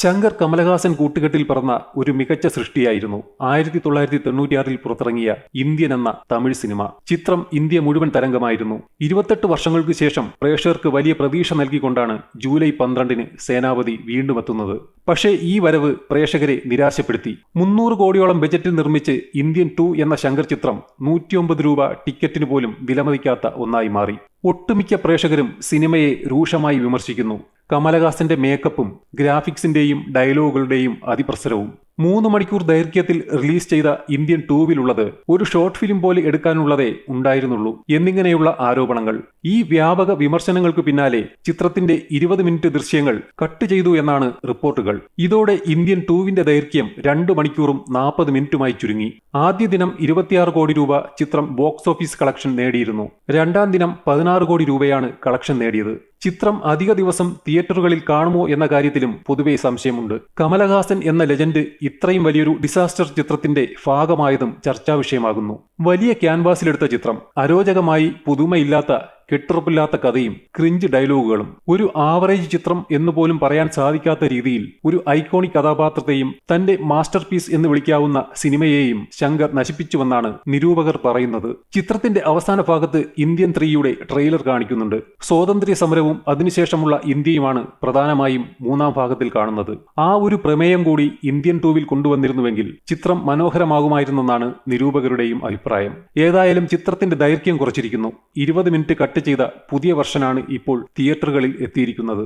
ശങ്കർ കമലഹാസൻ കൂട്ടുകെട്ടിൽ പിറന്ന ഒരു മികച്ച സൃഷ്ടിയായിരുന്നു. ആയിരത്തി തൊള്ളായിരത്തി തൊണ്ണൂറ്റിയാറിൽ പുറത്തിറങ്ങിയ ഇന്ത്യൻ എന്ന തമിഴ് സിനിമ. ചിത്രം ഇന്ത്യ മുഴുവൻ തരംഗമായിരുന്നു. ഇരുപത്തെട്ട് വർഷങ്ങൾക്ക് ശേഷം പ്രേക്ഷകർക്ക് വലിയ പ്രതീക്ഷ നൽകിക്കൊണ്ടാണ് ജൂലൈ പന്ത്രണ്ടിന് സേനാപതി വീണ്ടും എത്തുന്നത്. പക്ഷേ ഈ വരവ് പ്രേക്ഷകരെ നിരാശപ്പെടുത്തി. മുന്നൂറ് കോടിയോളം ബജറ്റിൽ നിർമ്മിച്ച് ഇന്ത്യൻ ടു എന്ന ശങ്കർ ചിത്രം നൂറ്റിയൊമ്പത് രൂപ ടിക്കറ്റിന് പോലും വിലമതിക്കാത്ത ഒന്നായി മാറി. ഒട്ടുമിക്ക പ്രേക്ഷകരും സിനിമയെ രൂക്ഷമായി വിമർശിക്കുന്നു. കമലഹാസന്റെ മേക്കപ്പും ഗ്രാഫിക്സിന്റെയും ഡയലോഗുകളുടെയും അതിപ്രസരവും. മൂന്ന് മണിക്കൂർ ദൈർഘ്യത്തിൽ റിലീസ് ചെയ്ത ഇന്ത്യൻ ടൂവിലുള്ളത് ഒരു ഷോർട്ട് ഫിലിം പോലെ എടുക്കാനുള്ളതേ ഉണ്ടായിരുന്നുള്ളൂ എന്നിങ്ങനെയുള്ള ആരോപണങ്ങൾ. ഈ വ്യാപക വിമർശനങ്ങൾക്ക് പിന്നാലെ ചിത്രത്തിന്റെ ഇരുപത് മിനിറ്റ് ദൃശ്യങ്ങൾ കട്ട് ചെയ്തു എന്നാണ് റിപ്പോർട്ടുകൾ. ഇതോടെ ഇന്ത്യൻ ടൂവിന്റെ ദൈർഘ്യം രണ്ട് മണിക്കൂറും നാൽപ്പത് മിനിറ്റുമായി ചുരുങ്ങി. ആദ്യ ദിനം ഇരുപത്തിയാറ് കോടി രൂപ ചിത്രം ബോക്സ് ഓഫീസ് കളക്ഷൻ നേടിയിരുന്നു. രണ്ടാം ദിനം പതിനാറ് കോടി രൂപയാണ് കളക്ഷൻ നേടിയത്. ചിത്രം അധിക ദിവസം തിയേറ്ററുകളിൽ കാണുമോ എന്ന കാര്യത്തിലും പൊതുവെ സംശയമുണ്ട്. കമലഹാസൻ എന്ന ലെജൻഡ് ഇത്രയും വലിയൊരു ഡിസാസ്റ്റർ ചിത്രത്തിന്റെ ഭാഗമായതും ചർച്ചാ വിഷയമാകുന്നു. വലിയ ക്യാൻവാസിലെടുത്ത ചിത്രം അരോചകമായി പുതുമയില്ലാത്ത കെട്ടുറപ്പില്ലാത്ത കഥയും ക്രിഞ്ച് ഡയലോഗുകളും ഒരു ആവറേജ് ചിത്രം എന്ന് പോലും പറയാൻ സാധിക്കാത്ത രീതിയിൽ ഒരു ഐക്കോണിക് കഥാപാത്രത്തെയും തന്റെ മാസ്റ്റർ പീസ് എന്ന് വിളിക്കാവുന്ന സിനിമയെയും ശങ്കർ നശിപ്പിച്ചുവെന്നാണ് നിരൂപകർ പറയുന്നത്. ചിത്രത്തിന്റെ അവസാന ഭാഗത്ത് ഇന്ത്യൻ ത്രീയുടെ ട്രെയിലർ കാണിക്കുന്നുണ്ട്. സ്വാതന്ത്ര്യ സമരവും അതിനുശേഷമുള്ള ഇന്ത്യയുമാണ് പ്രധാനമായും മൂന്നാം ഭാഗത്തിൽ കാണുന്നത്. ആ ഒരു പ്രമേയം കൂടി ഇന്ത്യൻ ടൂവിൽ കൊണ്ടുവന്നിരുന്നുവെങ്കിൽ ചിത്രം മനോഹരമാകുമായിരുന്നെന്നാണ് നിരൂപകരുടെയും അഭിപ്രായം. ഏതായാലും ചിത്രത്തിന്റെ ദൈർഘ്യം കുറച്ചിരിക്കുന്നു. ഇരുപത് മിനിറ്റ് കട്ട് ചെയ്ത പുതിയ വെർഷനാണ് ഇപ്പോൾ തിയേറ്ററുകളിൽ എത്തിയിരിക്കുന്നത്.